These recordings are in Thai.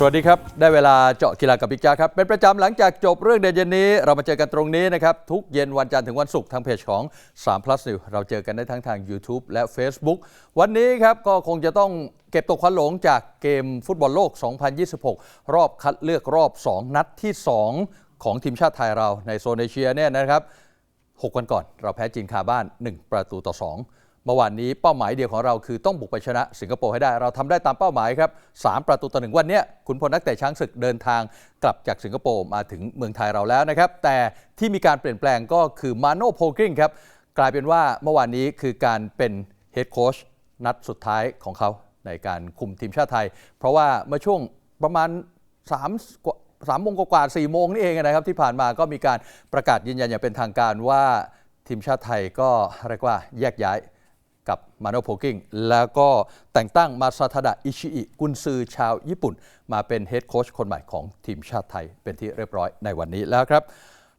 สวัสดีครับ ได้เวลาเจาะกีฬากับบิ๊กจ้าครับ เป็นประจำหลังจากจบเรื่องเด่นเย็นนี้ เรามาเจอกันตรงนี้นะครับ ทุกเย็นวันจันทร์ถึงวันศุกร์ทางเพจของ3 plus New เราเจอกันได้ทั้งทาง YouTube และ Facebook วันนี้ครับก็คงจะต้องเก็บตกควันหลงจากเกมฟุตบอลโลก 2026 รอบคัดเลือกรอบ 2 นัดที่ 2 ของทีมชาติไทยเราในโซนเอเชียเนี่ยนะครับ 6 วันก่อน เราแพ้จีนคาบ้าน 1 ประตูต่อ 2 เมื่อวานนี้เป้าหมายเดียวของเราคือต้องบุกไปชนะสิงคโปร์ให้ได้ เราทำได้ตามเป้าหมายครับ3ประตูต่อหนึ่งวันนี้ยขุนพลนักเตะช้างศึกเดินทางกลับจากสิงคโปร์มาถึงเมืองไทยเราแล้วนะครับ แต่ที่มีการเปลี่ยนแปลงก็คือมาโน่โพกริงครับกลายเป็นว่าเมื่อวานนี้คือการเป็นเฮดโค้ชนัดสุดท้ายของเขาในการคุมทีมชาติไทย เพราะว่าเมื่อช่วงประมาณ3กว่าสามโมงกว่าสี่โมงนี่เองนะครับ ที่ผ่านมาก็มีการประกาศยืนยันอย่างเป็นทางการว่าทีมชาติไทยก็เรียกว่าแยกย้าย กับมาโนโพกิ้งแล้วก็แต่งตั้งมาซาทาดะอิชิอิกุนซือชาวญี่ปุ่น มาเป็นเฮดโค้ชคนใหม่ของทีมชาติไทยเป็นที่เรียบร้อยในวันนี้แล้วครับ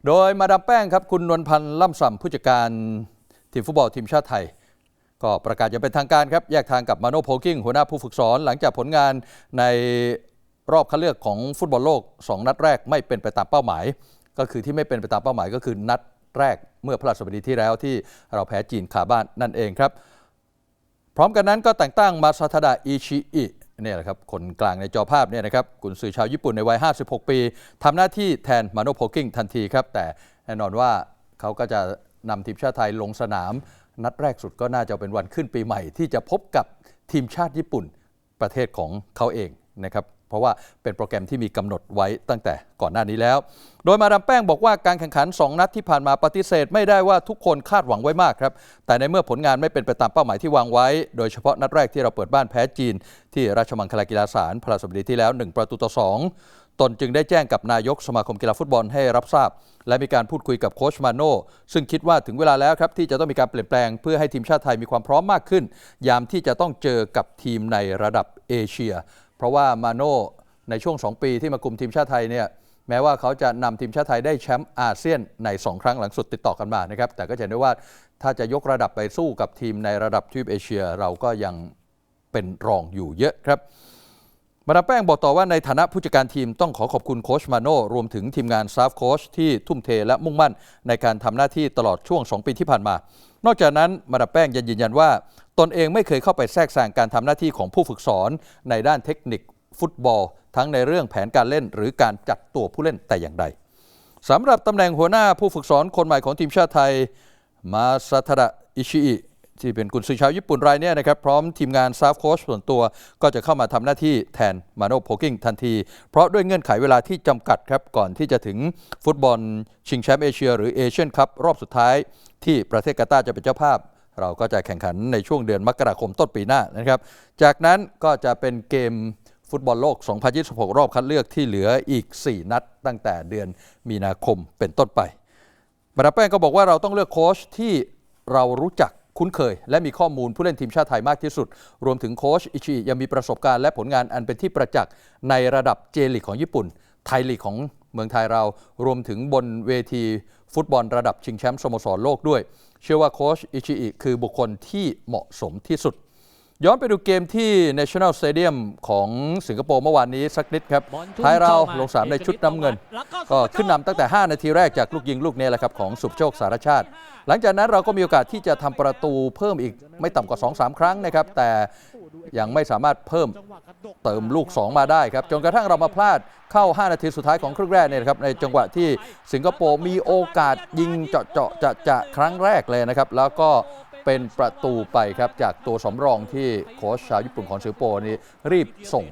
โดยมาดามแป้งครับคุณนวลพันธ์ล่ำส่ำผู้จัดการทีมฟุตบอลทีมชาติไทย ก็ประกาศอย่างเป็นทางการครับ แยกทางกับมาโนโพกิ้งหัวหน้าผู้ฝึกสอนหลังจากผลงานในรอบคัดเลือกของฟุตบอลโลก 2 นัดแรกไม่เป็นไปตามเป้าหมาย ก็คือที่ไม่เป็นไปตามเป้าหมายก็คือนัดแรกเมื่อพฤหัสบดีที่แล้วที่เราแพ้จีนคาบ้านนั่นเองครับ ร้อมกันนั้นก็แต่งตั้งมาซาทาดะอิชิอิเนี่ยแหละครับคนกลางในจอภาพเนี่ยนะครับกุนซือชาวญี่ปุ่นในวัย 56 ปีทำหน้าที่แทนมาโนโพกิ้งทันทีครับ แต่แน่นอนว่าเขาก็จะนำทีมชาติไทยลงสนาม นัดแรกสุดก็น่าจะเป็นวันขึ้นปีใหม่ ที่จะพบกับทีมชาติญี่ปุ่นประเทศของเขาเองนะครับ เพราะว่าเป็นโปรแกรมที่มีกำหนดไว้ตั้งแต่ก่อนหน้านี้แล้ว โดยมาดามแป้งบอกว่าการแข่งขัน 2 นัดที่ผ่านมาปฏิเสธไม่ได้ว่าทุกคนคาดหวังไว้มากครับ แต่ในเมื่อผลงานไม่เป็นไปตามเป้าหมายที่วางไว้ โดยเฉพาะนัดแรกที่เราเปิดบ้านแพ้จีน ที่ราชมังคลากีฬาสารพฤหัสบดีที่แล้ว 1 ประตูต่อ 2ตนจึงได้แจ้งกับนายกสมาคมกีฬาฟุตบอลให้รับทราบ และมีการพูดคุยกับโค้ชมาโน่ซึ่งคิดว่าถึงเวลาแล้วครับที่จะต้องมีการเปลี่ยนแปลง เพื่อให้ทีมชาติไทยมีความพร้อมมากขึ้น ยามที่จะต้องเจอกับทีมในระดับเอเชีย เพราะว่ามาโน่ในช่วง 2 ปีที่มาคุมทีมชาติไทยเนี่ยแม้ว่าเขาจะนำทีมชาติไทยได้แชมป์อาเซียนใน 2 ครั้งหลังสุดติดต่อกันมานะครับแต่ก็จะเห็นได้ว่าถ้าจะยกระดับไปสู้กับทีมในระดับทวีปเอเชียเราก็ยังเป็นรองอยู่เยอะครับมาดามแป้งบอกต่อว่าในฐานะผู้จัดการทีมต้องขอขอบคุณโค้ชมาโน่รวมถึงทีมงานซาฟโค้ชที่ทุ่มเทและมุ่งมั่น ในการทำหน้าที่ตลอดช่วง 2 ปีที่ผ่านมา นอกจากนั้นมาดามแป้งยังยืนยันว่า ตนเองไม่เคยเข้าไปแทรกแซงการทำหน้าที่ของผู้ฝึกสอนในด้านเทคนิคฟุตบอล ทั้งในเรื่องแผนการเล่น หรือการจัดตัวผู้เล่นแต่อย่างใดสำหรับตำแหน่งหัวหน้าผู้ฝึกสอนคนใหม่ของทีมชาติไทย มาซาทาะอิชิอิที่เป็นกุนซือชาวญี่ปุ่นรายนี้นะครับ พร้อมทีมงานซาฟโค้ชส่วนตัวก็จะเข้ามาทำหน้าที่แทนมาโนโพกิ้งทันที เพราะด้วยเงื่อนไขเวลาที่จำกัดครับ ก่อนที่จะถึงฟุตบอลชิงแชมป์เอเชีย หรือเอเชียนคัพรอบสุดท้ายที่ประเทศกาตาร์จะเป็นเจ้าภาพ เราก็จะแข่งขันในช่วงเดือนมกราคมต้นปีหน้านะครับ จากนั้นก็จะเป็นเกมฟุตบอลโลก 2026 รอบคัดเลือกที่เหลืออีก 4 นัดตั้งแต่เดือนมีนาคมเป็นต้นไปมาดามแป้งก็บอกว่าเราต้องเลือกโค้ชที่เรารู้จักคุ้นเคย และมีข้อมูลผู้เล่นทีมชาติไทยมากที่สุด รวมถึงโค้ชอิชิยังมีประสบการณ์และผลงานอันเป็นที่ประจักษ์ในระดับเจลีกของญี่ปุ่น ไทยลีกของเมืองไทยเรา รวมถึงบนเวที ฟุตบอลระดับชิงแชมป์สโมสรโลกด้วย เชื่อว่าโค้ชอิชิอิคือบุคคลที่เหมาะสมที่สุด ย้อนไปดูเกมที่ National Stadium ของสิงคโปร์เมื่อวานนี้สักนิดครับบอลทุ่มไทยเราเข้ามาลงสนามในชุดน้ำเงินแล้วก็ก็ขึ้นนำตั้งแต่ 5 นาทีแรกจากลูกยิงลูกนี้แหละครับของสุภโชคสารชาติ หลังจากนั้นเราก็มีโอกาสที่จะทำประตูเพิ่มอีกไม่ต่ำกว่า 2-3 ครั้งนะครับ แต่ ยังไม่สามารถเพิ่มเติมลูก 2 มาได้ครับ จนกระทั่งเรามาพลาดเข้า 5 นาทีสุดท้ายของครึ่งแรกเนี่ยนะครับในจังหวะที่สิงคโปร์มีโอกาสยิงเจาะเจาะจะจะครั้งแรกเลยนะครับ แล้วก็เป็นประตูไปครับจากตัวสำรองที่โค้ชชาวญี่ปุ่นของสิงคโปร์นี่รีบส่ง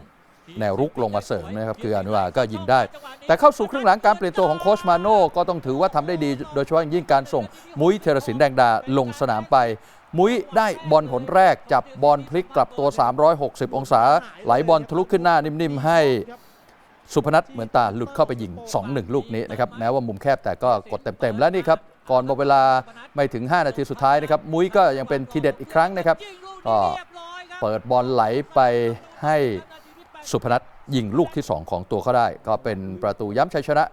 แนวรุกลงมาเสริมนะครับคืออนุวาก็ยิงได้ แต่เข้าสู่ครึ่งหลังการเปลี่ยนตัวของโค้ชมาโน่ก็ต้องถือว่าทำได้ดี โดยเฉพาะอย่างยิ่งการส่งมุ้ยเทรศินแดงดาลงสนามไป มุ้ยได้บอลหนแรกจับบอลพลิกกลับตัว 360 องศา ไหลบอลทะลุขึ้นหน้านิ่มๆ ให้สุพนัทเหมือนตาหลุดเข้าไปยิง 2-1 ลูกนี้นะครับแม้ว่ามุมแคบแต่ก็กดเต็มๆ แล้วนี่ครับ ก่อนหมดเวลาไม่ถึง 5 นาทีสุดท้ายนะครับ มุ้ยก็ยังเป็นทีเด็ดอีกครั้งนะครับก็เปิดบอลไหลไปให้สุพนัทยิงลูกที่ 2 ของตัวเขาได้ ก็เป็นประตูย้ำชัยชนะ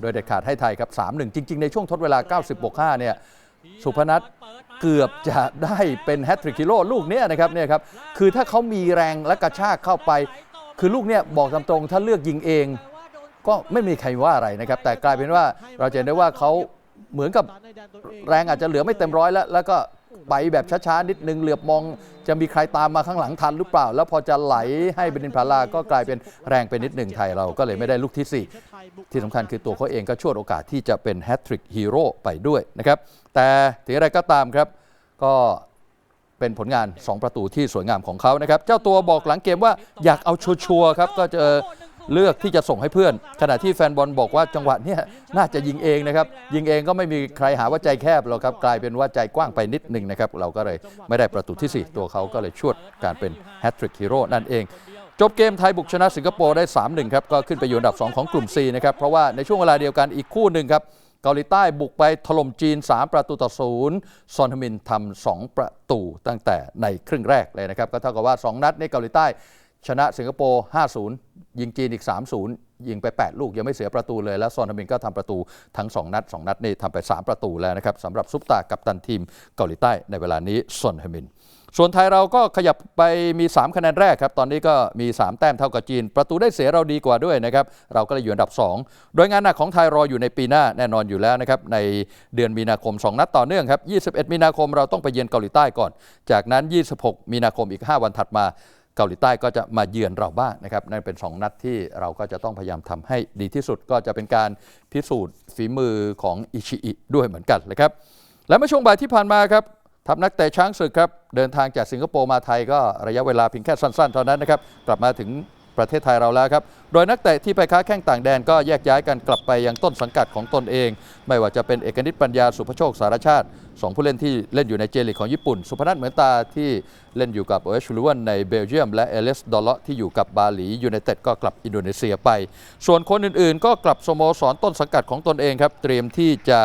โดยเด็ดขาดให้ไทยครับ 3-1 จริง ๆ ในช่วงทดเวลา 90บวก5เนี่ยสุพนัท เกือบจะได้เป็นแฮตทริกฮิโร่ลูกเนี้ยนะครับเนี่ยครับคือถ้าเขามีแรงและกระชากเข้าไป คือลูกเนี่ยบอกตามตรงถ้าเลือกยิงเอง ก็ไม่มีใครว่าอะไรนะครับ แต่กลายเป็นว่าเราจะเห็นได้ว่าเขาเหมือนกับแรงอาจจะเหลือไม่เต็มร้อยแล้วแล้วก็ ไปแบบช้าๆ นิดนึงเหลือบมองจะมีใครตามมาข้างหลังทันหรือเปล่า แล้วพอจะไหลให้เบนินพาลาก็กลายเป็นแรงไปนิดหนึ่งไทยเราก็เลยไม่ได้ลูกที่ 4 ที่สำคัญคือตัวเขาเองก็ช่วยโอกาสที่จะเป็นแฮตทริกฮีโร่ไปด้วยนะครับ แต่ถึงอะไรก็ตามครับ ก็เป็นผลงาน 2 ประตูที่สวยงามของเขานะครับ เจ้าตัวบอกหลังเกมว่าอยากเอาชัวร์ครับก็จะ เลือกที่จะส่งให้เพื่อน ขณะที่แฟนบอลบอกว่าจังหวะเนี้ยน่าจะยิงเองนะครับ ยิงเองก็ไม่มีใครหาว่าใจแคบหรอกครับ กลายเป็นว่าใจกว้างไปนิดหนึ่งนะครับ เราก็เลยไม่ได้ประตูที่ 4 ตัวเขาก็เลยชวดการเป็นแฮตทริกฮีโร่นั่นเอง จบเกมไทยบุกชนะสิงคโปร์ได้ 3-1 ครับ ก็ขึ้นไปอยู่อันดับ 2 ของกลุ่ม C นะครับ เพราะว่าในช่วงเวลาเดียวกันอีกคู่หนึ่งครับเกาหลีใต้บุกไปถล่มจีน 3 ประตูต่อศูนย์ซอนฮมินทำ2ประตูตั้งแต่ในครึ่งแรกเลยนะครับ ก็เท่ากับว่า 2 นัดในเกาหลีใต้ ชนะสิงคโปร์ 5-0 ยิงจีนอีก 3-0 ยิงไป 8 ลูกยังไม่เสียประตูเลย แล้วซอนฮมินก็ทำประตูทั้ง 2 นัด 2 นัดนี่ทำไป 3 ประตูแล้วนะครับสำหรับซุปตากับตันทีมเกาหลีใต้ในเวลานี้ซอนฮมิน ส่วนไทยเราก็ขยับไปมี 3 คะแนนแรกครับ ตอนนี้ก็มี 3 แต้มเท่ากับจีน ประตูได้เสียเราดีกว่าด้วยนะครับ เราก็เลยอยู่อันดับ 2 โดยงานหนักของไทยรออยู่ในปีหน้าแน่นอนอยู่แล้วนะครับในเดือนมีนาคม 2 นัดต่อเนื่องครับ 21 มีนาคมเราต้องไปเยือนเกาหลีใต้ก่อน จากนั้น 26 มีนาคมอีก 5 วันถัดมา เกาหลีใต้ก็จะมาเยือนเราบ้างนะครับนั่นเป็น 2 นัดที่เราก็จะต้องพยายามทำให้ดีที่สุดก็จะเป็นการพิสูจน์ฝีมือของอิชิอิด้วยเหมือนกันนะครับและเมื่อช่วงบ่ายที่ผ่านมาครับทัพนักเตะช้างศึกครับ เดินทางจากสิงคโปร์มาไทยก็ระยะเวลาเพียงแค่สั้นๆ เท่านั้นนะครับ กลับมาถึง ประเทศไทยเราแล้วครับ โดยนักเตะที่ไปค้าแข้งต่างแดนก็แยกย้ายกันกลับไปยังต้นสังกัดของตนเอง ไม่ว่าจะเป็นเอกนิตปัญญาสุภโชคสารชาติสองผู้เล่นที่เล่นอยู่ในเจลีกของญี่ปุ่น สุพนัทเหมือนตาที่เล่นอยู่กับโอเอชลูวนในเบลเยียม และเอเลสดอลเลาะที่อยู่กับบาหลียูไนเต็ดก็กลับอินโดนีเซียไป ส่วนคนอื่นๆ ก็กลับสโมสรต้นสังกัดของตนเองครับเตรียมที่จะ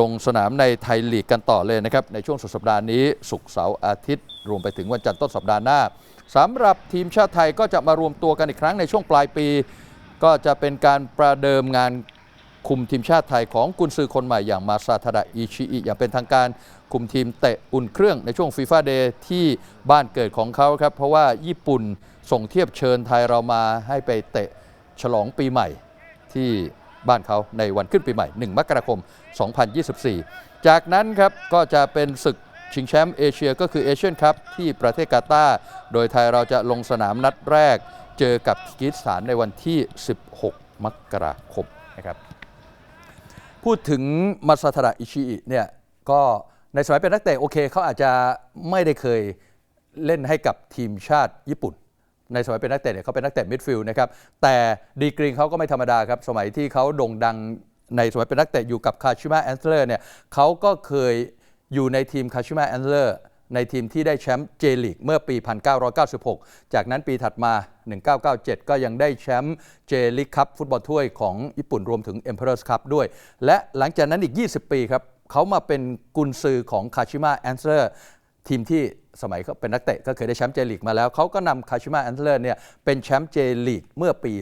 ลงสนามในไทยลีกกันต่อเลยนะครับในช่วงสุดสัปดาห์นี้ ศุกร์เสาร์อาทิตย์ รวมไปถึงวันจันทร์ต้นสัปดาห์หน้า สำหรับทีมชาติไทยก็จะมารวมตัวกันอีกครั้งในช่วงปลายปี ก็จะเป็นการประเดิมงานคุมทีมชาติไทยของกุนซือคนใหม่อย่างมาซาทาดะอิชิอิอย่างเป็นทางการคุมทีมเตะอุ่นเครื่องในช่วงฟีฟ่าเดย์ที่บ้านเกิดของเขาครับ เพราะว่าญี่ปุ่นส่งเทียบเชิญไทยเรามาให้ไปเตะฉลองปีใหม่ที่บ้านเขาในวันขึ้นปีใหม่ 1 มกราคม 2024 จากนั้นครับก็จะเป็นศึก ชิงแชมป์เอเชียก็คือเอเชียนคัพที่ประเทศกาตาร์โดยไทยเราจะลงสนามนัดแรก เจอกับคีร์กิสถานในวันที่ 16 มกราคมนะครับพูดถึงมาซาทาระอิชิอิเนี่ยก็ในสมัยเป็นนักเตะโอเคเขาอาจจะไม่ได้เคยเล่นให้กับทีมชาติญี่ปุ่น ในสมัยเป็นนักเตะเนี่ยเขาเป็นนักเตะมิดฟิลด์นะครับแต่ดีกรีเขาก็ไม่ธรรมดาครับ สมัยที่เขาโด่งดังในสมัยเป็นนักเตะอยู่กับคาชิมะแอนเทอร์เนี่ยเขาก็เคย อยู่ในทีมคาชิมะแอนเลอร์ในทีมที่ได้แชมป์เจลีกเมื่อปี 1996 จากนั้นปีถัดมา 1997 ก็ยังได้แชมป์เจลีกคัพฟุตบอลถ้วยของญี่ปุ่นรวมถึง Emperor's Cup ด้วย และหลังจากนั้นอีก 20 ปีครับเขามาเป็นกุนซือของคาชิมะแอนเลอร์ทีมที่ สมัยเขาเป็นนักเตะก็เคยได้แชมป์เจลีกมาแล้ว เขาก็นำคาชิมะแอนเทอร์เนี่ยเป็นแชมป์เจลีกเมื่อปี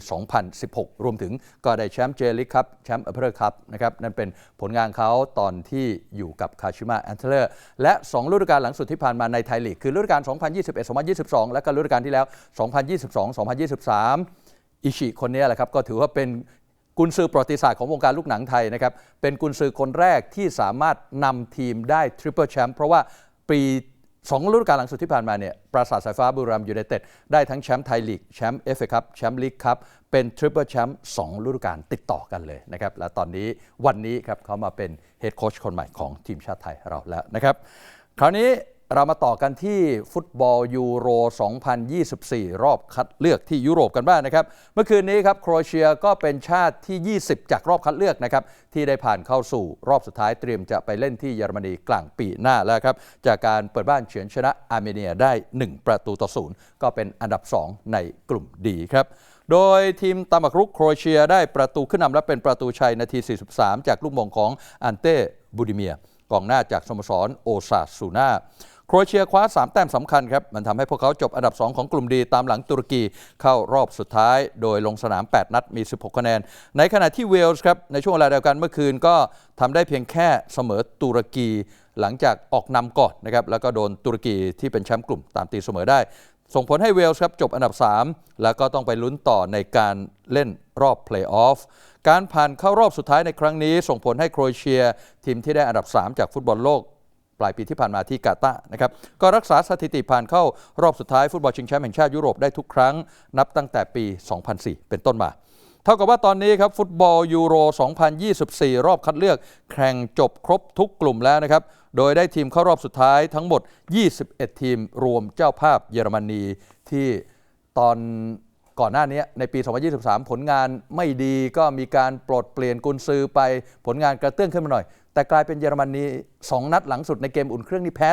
2016 รวมถึงก็ได้แชมป์เจลีกครับแชมป์เอเ r อร์คัพนะครับนั่นเป็นผลงานเขาตอนที่อยู่กับคาชิมะแอนเทอร์และ 2 ฤดูกาลหลังสุดที่ผ่านมาในไทยลีก คือฤดูกาล 2021-2022 และก็ฤดูกาลที่แล้ว 2022-2023 อิชิคนนี้แหละครับก็ถือว่าเป็นกุนซือประวัติศาสตร์ของวงการลูกหนังไทยนะครับเป็นกุนซือคนแรกที่สามารถนำทีมได้ทริปเปิลแชมป์เพราะว่าปี สองฤดูกาลหลังสุดที่ผ่านมาเนี่ยปราสาทสายฟ้าบุรีรัมย์ยูไนเต็ดได้ทั้งแชมป์ไทยลีก แชมป์เอฟเอคัพแชมป์ลีกคัพเป็นทริปเปิลแชมป์สองฤดูกาลติดต่อกันเลยนะครับ และตอนนี้วันนี้ครับเขามาเป็นเฮดโค้ชคนใหม่ของทีมชาติไทยเราแล้วนะครับ คราวนี้ เรามาต่อกันที่ฟุตบอลยูโร 2024 รอบคัดเลือกที่ยุโรปกันบ้างนะครับ เมื่อคืนนี้ครับโครเอเชียก็เป็นชาติที่ 20 จากรอบคัดเลือกนะครับที่ได้ผ่านเข้าสู่รอบสุดท้ายเตรียมจะไปเล่นที่เยอรมนีกลางปีหน้าแล้วครับจากการเปิดบ้านเฉือนชนะอาร์เมเนียได้ 1 ประตูต่อศูนย์ก็เป็นอันดับ 2 ในกลุ่มดีครับโดยทีมตามบักรุกโครเอเชียได้ประตูขึ้นนำและเป็นประตูชัยนาที 43 จากลูกมงของอันเต้บูดิเมียกองหน้าจากสโมสรโอซาซูนา โครเอเชียคว้า 3 แต้มสำคัญครับ มันทำให้พวกเขาจบอันดับ 2 ของกลุ่มดีตามหลังตุรกีเข้ารอบสุดท้าย โดยลงสนาม 8 นัดมี 16 คะแนน ในขณะที่เวลส์ครับ ในช่วงเวลาเดียวกันเมื่อคืนก็ทำได้เพียงแค่เสมอตุรกี หลังจากออกนำก่อนนะครับแล้วก็โดนตุรกีที่เป็นแชมป์กลุ่มตามตีเสมอได้ ส่งผลให้เวลส์ครับจบอันดับ 3 แล้วก็ต้องไปลุ้นต่อในการเล่นรอบเพลย์ออฟการผ่านเข้ารอบสุดท้ายในครั้งนี้ ส่งผลให้โครเอเชีย ทีมที่ได้อันดับ 3 จากฟุตบอลโลก ปลายปีที่ผ่านมาที่กาตาร์นะครับก็รักษาสถิติผ่านเข้ารอบสุดท้ายฟุตบอลชิงแชมป์แห่งชาติยุโรปได้ทุกครั้งนับตั้งแต่ปี 2004 เป็นต้นมา เท่ากับว่าตอนนี้ครับฟุตบอลยูโร 2024 รอบคัดเลือก แข่งจบครบทุกกลุ่มแล้วนะครับโดยได้ทีมเข้ารอบสุดท้ายทั้งหมด 21 ทีมรวมเจ้าภาพเยอรมนีที่ตอนก่อนหน้านี้ในปี 2023 ผลงานไม่ดีก็มีการปลดเปลี่ยนกุนซือไปผลงานกระเตื้องขึ้นมาหน่อย แต่กลายเป็นเยอรมนี2 นัดหลังสุดในเกมอุ่นเครื่องนี่แพ้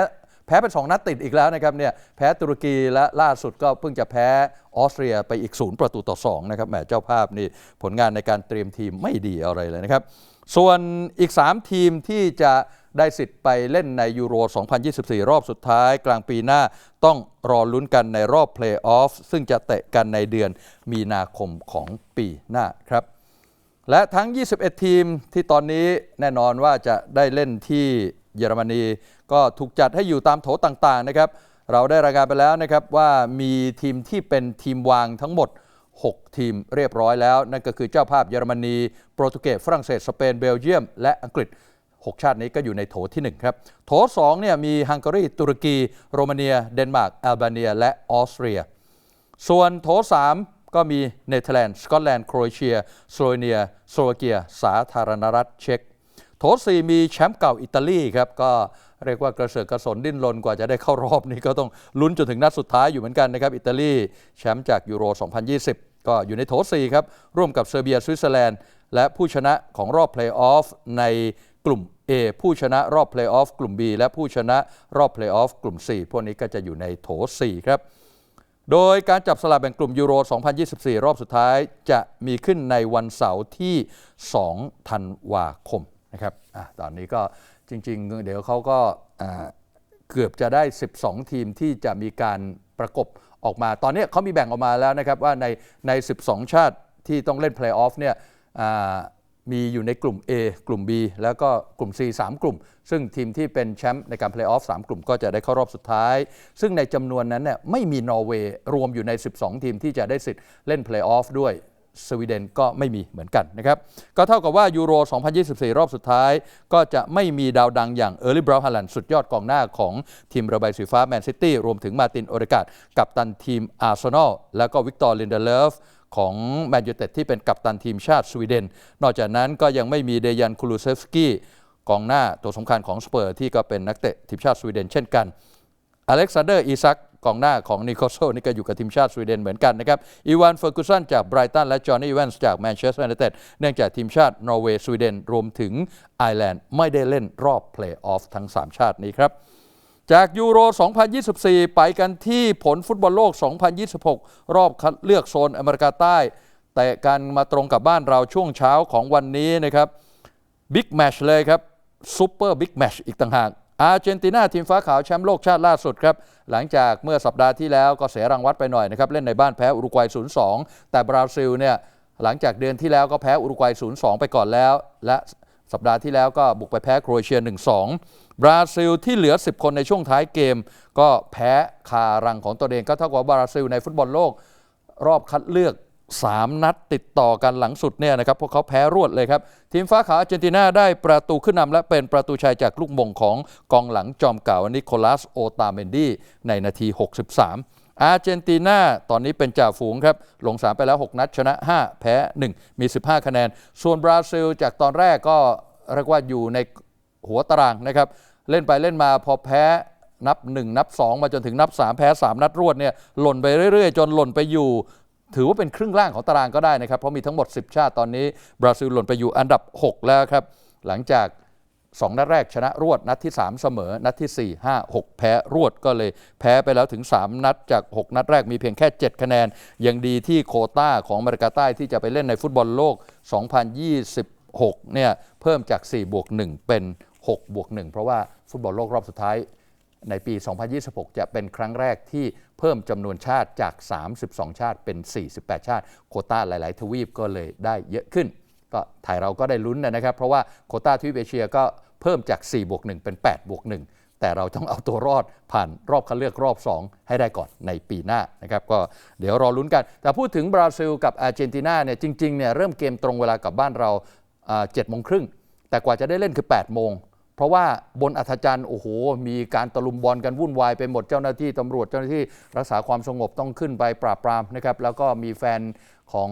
แพ้เป็น2นัดติดอีกแล้วนะครับเนี่ยแพ้ตุรกีและล่าสุดก็เพิ่งจะแพ้ออสเตรียไปอีก0ประตูต่อ2นะครับแหมเจ้าภาพนี่ผลงานในการเตรียมทีมไม่ดีอะไรเลยนะครับ ส่วนอีก 3 ทีมที่จะได้สิทธิ์ไปเล่นในยูโร 2024 รอบสุดท้ายกลางปีหน้าต้องรอลุ้นกันในรอบเพลย์ออฟซึ่งจะเตะกันในเดือนมีนาคมของปีหน้าครับ และทั้ง 21 ทีมที่ตอนนี้แน่นอนว่าจะได้เล่นที่เยอรมนี ก็ถูกจัดให้อยู่ตามโถต่างๆนะครับ เราได้รายงานไปแล้วนะครับว่ามีทีมที่เป็นทีมวางทั้งหมด 6 ทีมเรียบร้อยแล้ว นั่นก็คือเจ้าภาพเยอรมนี โปรตุเกสฝรั่งเศสสเปนเบลเยียม และอังกฤษ 6 ชาตินี้ก็อยู่ในโถที่ 1 ครับ โถ2เนี่ยมีฮังการีตุรกี โรมาเนีย เดนมาร์กแอลเบเนีย และออสเตรีย ส่วนโถ3 ก็มีเนเธอร์แลนด์ สกอตแลนด์ โครเอเชีย สโลเวเนีย สโลวาเกีย สาธารณรัฐเช็ก โถ4มีแชมป์เก่าอิตาลีครับ ก็เรียกว่ากระเสือกกระสนดิ้นรนกว่าจะได้เข้ารอบนี้ก็ต้องลุ้นจนถึงนัดสุดท้ายอยู่เหมือนกันนะครับ อิตาลีแชมป์จากยูโร 2020 ก็อยู่ในโถ4ครับ ร่วมกับเซอร์เบีย สวิตเซอร์แลนด์ และผู้ชนะของรอบเพลย์ออฟในกลุ่ม A ผู้ชนะรอบเพลย์ออฟกลุ่ม B และผู้ชนะรอบเพลย์ออฟกลุ่ม 4 พวกนี้ก็จะอยู่ในโถ4ครับ โดยการจับสลากแบ่งกลุ่มยูโร 2024 รอบสุดท้ายจะมีขึ้นในวันเสาร์ที่ 2 ธันวาคมนะครับอตอนนี้ก็จริง ๆ เดี๋ยวเขาก็เกือบจะได้ 12 ทีมที่จะมีการประกบออกมา ตอนนี้เขามีแบ่งออกมาแล้วนะครับว่าในใน 12 ชาติที่ต้องเล่นเพลย์ออฟเนี่ย มีอยู่ในกลุ่ม A กลุ่ม B แล้วก็กลุ่ม C 3 กลุ่ม ซึ่งทีมที่เป็นแชมป์ในการเพลย์ออฟ3กลุ่มก็จะได้เข้ารอบสุดท้าย ซึ่งในจำนวนนั้นเนี่ยไม่มีนอร์เวย์รวมอยู่ใน 12 ทีมที่จะได้สิทธิ์เล่นเพลย์ออฟด้วยสวีเดนก็ไม่มีเหมือนกันนะครับ ก็เท่ากับว่ายูโร 2024 รอบสุดท้าย ก็จะไม่มีดาวดังอย่างเออร์ลี่บราวฮาลันสุดยอดกองหน้าของทีมระบายสีฟ้าแมนซิตี้รวมถึงมาตินโอเดกาดกับตันทีมอาร์เซนอลแล้วก็วิกตอร์ลินเดเลฟ ของแมนยูเต็ดที่เป็นกัปตันทีมชาติสวีเดน นอกจากนั้นก็ยังไม่มีเดยันคูลูเซฟสกี้กองหน้าตัวสำคัญของสเปอร์ที่ก็เป็นนักเตะทีมชาติสวีเดนเช่นกันอเล็กซานเดอร์อีซักกองหน้าของนิโคโซนี่ก็อยู่กับทีมชาติสวีเดนเหมือนกันนะครับอีวานเฟอร์กุสันจากไบรตันและจอห์นนี่แวนส์จากแมนเชสเตอร์ยูไนเต็ดเนื่องจากทีมชาตินอร์เวย์สวีเดนรวมถึงไอร์แลนด์ไม่ได้เล่นรอบเพลย์ออฟทั้ง 3 ชาตินี้ครับ จากยูโร 2024 ไปกันที่ผลฟุตบอลโลก 2026 รอบคัดเลือกโซนอเมริกาใต้ แต่กันมาตรงกับบ้านเราช่วงเช้าของวันนี้นะครับบิ๊กแมชเลยครับซูเปอร์บิ๊กแมชอีกต่างหาก อาร์เจนตินาทีมฟ้าขาวแชมป์โลกชาติล่าสุดครับ หลังจากเมื่อสัปดาห์ที่แล้วก็เสียรางวัลไปหน่อยนะครับ เล่นในบ้านแพ้อุรุกวัย 0-2 แต่บราซิลเนี่ยหลังจากเดือนที่แล้วก็แพ้อุรุกวัย 0-2 ไปก่อนแล้ว และสัปดาห์ที่แล้วก็บุกไปแพ้โครเอเชีย 1-2 บราซิลที่เหลือ 10 คนในช่วงท้ายเกม ก็แพ้คารังของตัวเองก็เท่ากับบราซิลในฟุตบอลโลก รอบคัดเลือก 3 นัดติดต่อกันหลังสุดเนี่ยนะครับพวกเขาแพ้รวดเลยครับ ทีมฟ้าขาวอาร์เจนตินาได้ประตูขึ้นนำและเป็นประตูชัยจากลูกมงของกองหลังจอมเก่านิโคลัสโอตาเมนดีในนาที 63อาร์เจนตินาตอนนี้เป็นจ่าฝูงครับ ลงสามไปแล้ว 6 นัด ชนะ 5 แพ้ 1 มี 15 คะแนน ส่วนบราซิลจากตอนแรกก็เรียกว่าอยู่ในหัวตารางนะครับ เล่นไปเล่นมาพอแพ้นับ 1 นับ 2 มาจนถึงนับ 3 แพ้ 3 นัดรวดเนี่ยหล่นไปเรื่อย ๆ จนหล่นไปอยู่ ถือว่าเป็นครึ่งล่างของตารางก็ได้นะครับ เพราะมีทั้งหมด 10 ชาติตอนนี้ บราซิลหล่นไปอยู่อันดับ 6 แล้วครับ หลังจาก 2 นัดแรกชนะรวด นัดที่ 3 เสมอ นัดที่ 4 5 6 แพ้รวดก็เลยแพ้ไปแล้วถึง 3 นัดจาก 6 นัดแรกมีเพียงแค่ 7 คะแนน ยังดีที่โคต้าของอเมริกาใต้ที่จะไปเล่นในฟุตบอลโลก 2026 เนี่ยเพิ่มจาก 4 บวก 1 เป็น 6 บวก 1 เพราะว่าฟุตบอลโลกรอบสุดท้ายในปี 2026 จะเป็นครั้งแรกที่เพิ่มจำนวนชาติจาก 32 ชาติเป็น 48 ชาติ โคต้าหลาย ๆ ทวีปก็เลยได้เยอะขึ้น ก็ไทยเราก็ได้ลุ้นนะครับ เพราะว่าโคต้าทวีปเอเชียก็เพิ่มจาก 4 บวก 1 เป็น 8 บวก 1แต่เราต้องเอาตัวรอดผ่านรอบคัดเลือกรอบ 2 ให้ได้ก่อนในปีหน้านะครับก็เดี๋ยวรอลุ้นกัน แต่พูดถึงบราซิลกับอาร์เจนตินาเนี่ยจริงๆเนี่ยเริ่มเกมตรงเวลากับบ้านเราเจ็ดโมงครึ่งแต่กว่าจะได้เล่นคือ8โมง เพราะว่าบนอัธจันทร์โอ้โห มีการตะลุมบอลกันวุ่นวายไปหมดเจ้าหน้าที่ตำรวจเจ้าหน้าที่รักษาความสงบต้องขึ้นไปปราบปรามนะครับแล้วก็มีแฟนของ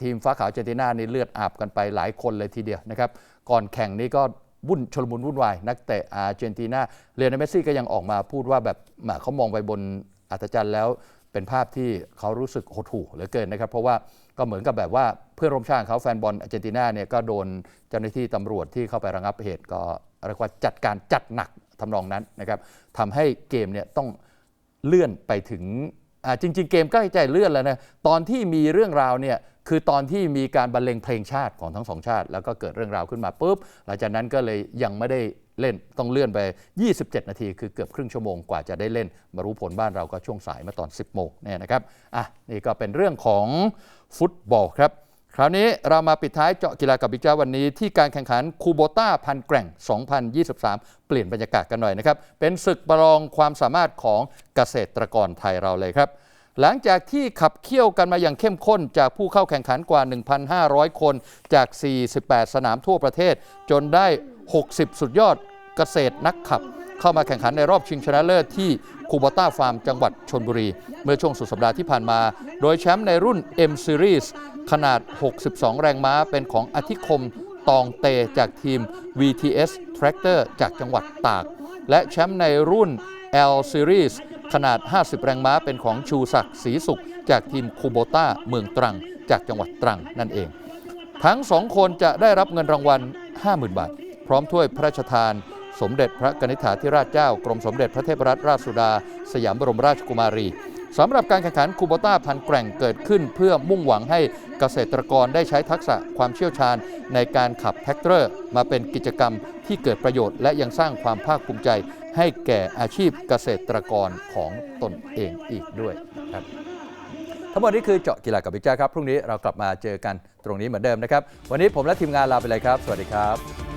ทีมฟ้าขาวเจนตินานี่เลือดอาบกันไปหลายคนเลยทีเดียวนะครับก่อนแข่งนี้ก็วุ่นชลมุนวุ่นวาย นักเตะอาร์เจนตินาเรียนเมสซี่ก็ยังออกมาพูดว่าแบบเขามองไปบนอัธจันทร์แล้วเป็นภาพที่เขารู้สึกหดหู่เหลือเกินนะครับ เพราะว่าก็เหมือนกับแบบว่า เพื่อนร่วมชาติเขาแฟนบอลอาร์เจนตินาเนี่ยก็โดนเจ้าหน้าที่ตำรวจที่เข้าไประงับเหตุก็เรียกว่าจัดการจัดหนักทำนองนั้นนะครับทำให้เกมเนี่ยต้องเลื่อนไปถึงจริง ๆ เกมใกล้ใจเลื่อนแล้วนะตอนที่มีเรื่องราวเนี่ยคือตอนที่มีการบรรเลงเพลงชาติของทั้งสองชาติ แล้วก็เกิดเรื่องราวขึ้นมาปุ๊บหลังจากนั้นก็เลยยังไม่ได้เล่นต้องเลื่อนไป 27 นาที คือเกือบครึ่งชั่วโมงกว่าจะได้เล่น มารู้ผลบ้านเราก็ช่วงสายมาตอน 10 โมงเนี่ยนะครับอะนี่ก็เป็นเรื่องของฟุตบอลครับ คราวนี้เรามาปิดท้ายเจาะกีฬากับบิ๊กจ้าวันนี้ที่การแข่งขันคูโบต้าพันแกร่ง 2023 เปลี่ยนบรรยากาศกันหน่อยนะครับ เป็นศึกประลองความสามารถของเกษตรกรไทยเราเลยครับ หลังจากที่ขับเคี่ยวกันมาอย่างเข้มข้นจากผู้เข้าแข่งขันกว่า 1,500 คนจาก 48 สนามทั่วประเทศ จนได้ 60 สุดยอดเกษตรนักขับ เข้ามาแข่งขันในรอบชิงชนะเลิศที่คูโบต้าฟาร์มจังหวัดชนบุรี เมื่อช่วงสุดสัปดาห์ที่ผ่านมา โดยแชมป์ในรุ่น M Series ขนาด 62 แรงม้าเป็นของอธิคมตองเตจากทีม VTS Tractor จากจังหวัดตาก และแชมป์ในรุ่น L Series ขนาด 50 แรงม้าเป็นของชูศักดิ์ศรีสุข จากทีมคูโบต้าเมืองตรัง จากจังหวัดตรังนั่นเอง ทั้งสองคนจะได้รับเงินรางวัล 50,000 บาท พร้อมถ้วยพระราชทาน สมเด็จพระกนิษฐาธิราชเจ้ากรมสมเด็จพระเทพรัตนราชสุดา สยามบรมราชกุมารีสำหรับการแข่งขันคูโบต้าพันแกร่งเกิดขึ้น เพื่อมุ่งหวังให้เกษตรกรได้ใช้ทักษะความเชี่ยวชาญในการขับแท็กเตอร์ มาเป็นกิจกรรมที่เกิดประโยชน์ และยังสร้างความภาคภูมิใจ ให้แก่อาชีพเกษตรกรของตนเองอีกด้วยครับทั้งหมดนี้คือเจาะกีฬากับบิ๊กจ้าครับ พรุ่งนี้เรากลับมาเจอกันตรงนี้เหมือนเดิมนะครับ วันนี้ผมและทีมงานลาไปเลยครับ สวัสดีครับ